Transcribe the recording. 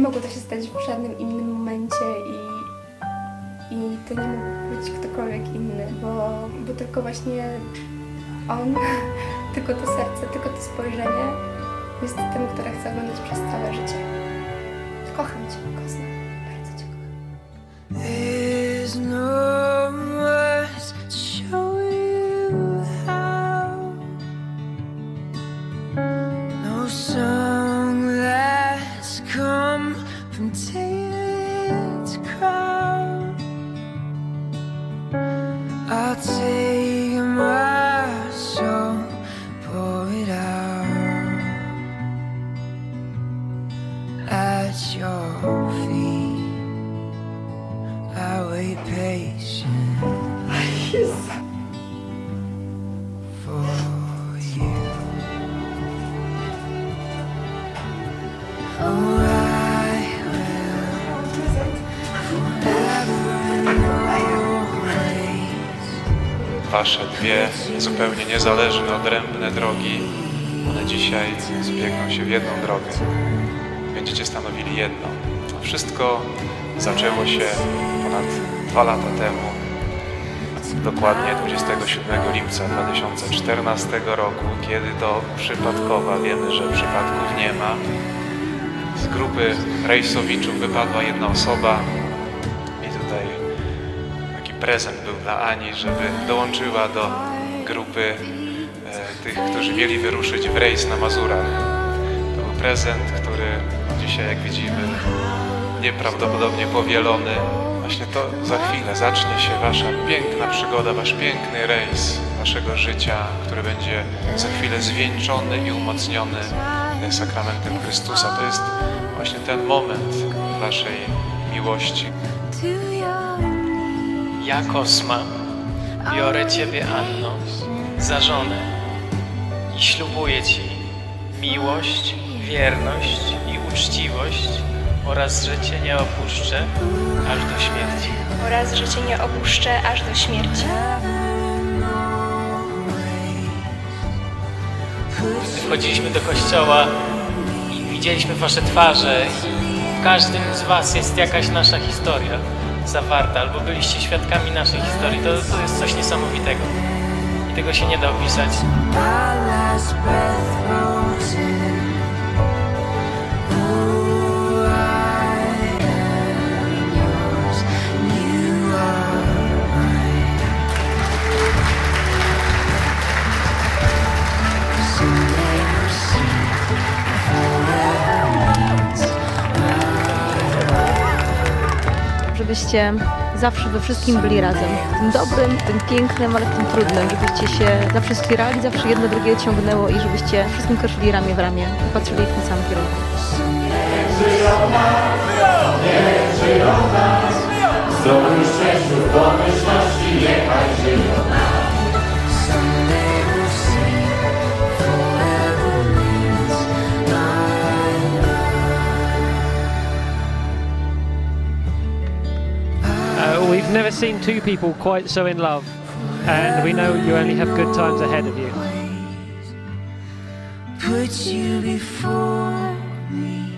nie mogło to się stać w żadnym innym momencie i, i to nie mógł być ktokolwiek inny, bo, bo tylko właśnie on, tylko to serce, tylko to spojrzenie jest tym, które chcę oglądać przez całe życie. Come from David's crown. I'll take my soul, pour it out at your feet. I wait patient Wasze dwie zupełnie niezależne, odrębne drogi, one dzisiaj zbiegną się w jedną drogę. Będziecie stanowili jedno. Wszystko zaczęło się ponad dwa lata temu, dokładnie 27 lipca 2014 roku, kiedy to przypadkowa, wiemy, że przypadków nie ma, z grupy rejsowiczów wypadła jedna osoba prezent był dla Ani, żeby dołączyła do grupy e, tych, którzy mieli wyruszyć w rejs na Mazurach. To był prezent, który dzisiaj, jak widzimy, nieprawdopodobnie powielony. Właśnie to za chwilę zacznie się Wasza piękna przygoda, Wasz piękny rejs Waszego życia, który będzie za chwilę zwieńczony i umocniony e, sakramentem Chrystusa. To jest właśnie ten moment Waszej miłości. Ja, Kosma, biorę Ciebie, Anno, za żonę i ślubuję Ci miłość, wierność i uczciwość oraz, że Cię nie opuszczę aż do śmierci. oraz że Cię nie opuszczę aż do śmierci. Wchodziliśmy do kościoła i widzieliśmy Wasze twarze i w każdym z Was jest jakaś nasza historia zawarta, albo byliście świadkami naszej historii. To, to jest coś niesamowitego i tego się nie da opisać. Żebyście zawsze we wszystkim byli razem. W tym dobrym, w tym pięknym, ale w tym trudnym. Żebyście się zawsze wspierali, zawsze jedno drugiego ciągnęło i żebyście wszystkim kroczyli ramię w ramię i patrzyli w tym samym kierunku. Someday never seen two people quite so in love, and we know you only have good times ahead of you. put you before me